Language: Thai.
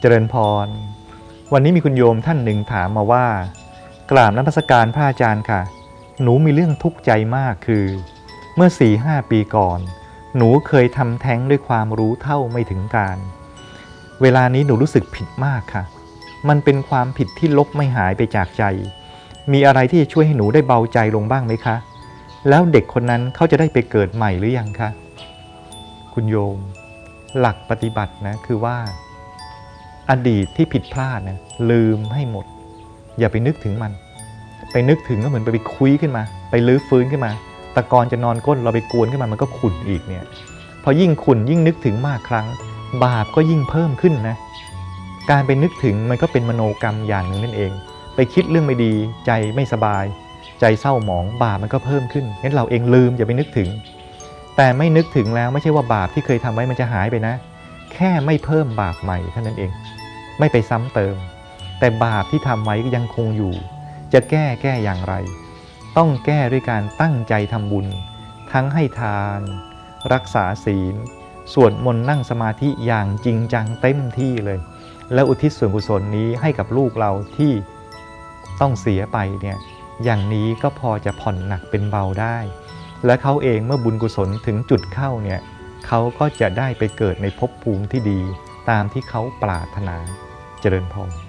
เจริญพร วันนี้มีคุณโยมท่านหนึ่งถามมาว่า กราบน้ำพสการพระอาจารย์ค่ะ หนูมีเรื่องทุกข์ใจมากคือ เมื่อ4ีหปีก่อน หนูเคยทำแท้งด้วยความรู้เท่าไม่ถึงการ เวลานี้หนูรู้สึกผิดมากค่ะ มันเป็นความผิดที่ลบไม่หายไปจากใจ มีอะไรที่จะช่วยให้หนูได้เบาใจลงบ้างไหมคะ แล้วเด็กคนนั้นเขาจะได้ไปเกิดใหม่หรือยังคะ คุณโยม หลักปฏิบัตินะคือว่า อดีตที่ผิดพลาดนะลืมให้หมด อย่าไปนึกถึงมัน ไปนึกถึงก็เหมือนไปไปคุยขึ้นมา ไปลื้อฟื้นขึ้นมา ตะกอนจะนอนก้นเราไปกวนขึ้นมามันก็ขุ่นอีกเนี่ยพอยิ่งขุ่นยิ่งนึกถึงมากครั้ง บาปก็ยิ่งเพิ่มขึ้นนะการไปนึกถึงมันก็เป็นมโนกรรมอย่างหนึ่งนั่นเอง ไปคิดเรื่องไม่ดีใจไม่สบาย ใจเศร้าหมองบาปมันก็เพิ่มขึ้นงั้นเราเองลืมอย่าไปนึกถึง แต่ไม่นึกถึงแล้วไม่ใช่ว่าบาปที่เคยทำไว้มันจะหายไปนะ แค่ไม่เพิ่มบาปใหม่เท่านั้นเอง ไม่ไปซ้ำเติม แต่บาปที่ทำไว้ก็ยังคงอยู่ จะแก้แก้อย่างไร ต้องแก้ด้วยการตั้งใจทำบุญ ทั้งให้ทาน รักษาศีลสวดมนต์นั่งสมาธิอย่างจริงจังเต็มที่เลย แล้วอุทิศส่วนกุศลนี้ให้กับลูกเราที่ต้องเสียไปเนี่ยอย่างนี้ก็พอจะผ่อนหนักเป็นเบาได้ และเขาเองเมื่อบุญกุศลถึงจุดเข้าเนี่ยเขาก็จะได้ไปเกิดในภพภูมิที่ดีตามที่เขาปรารถนา เจริญพร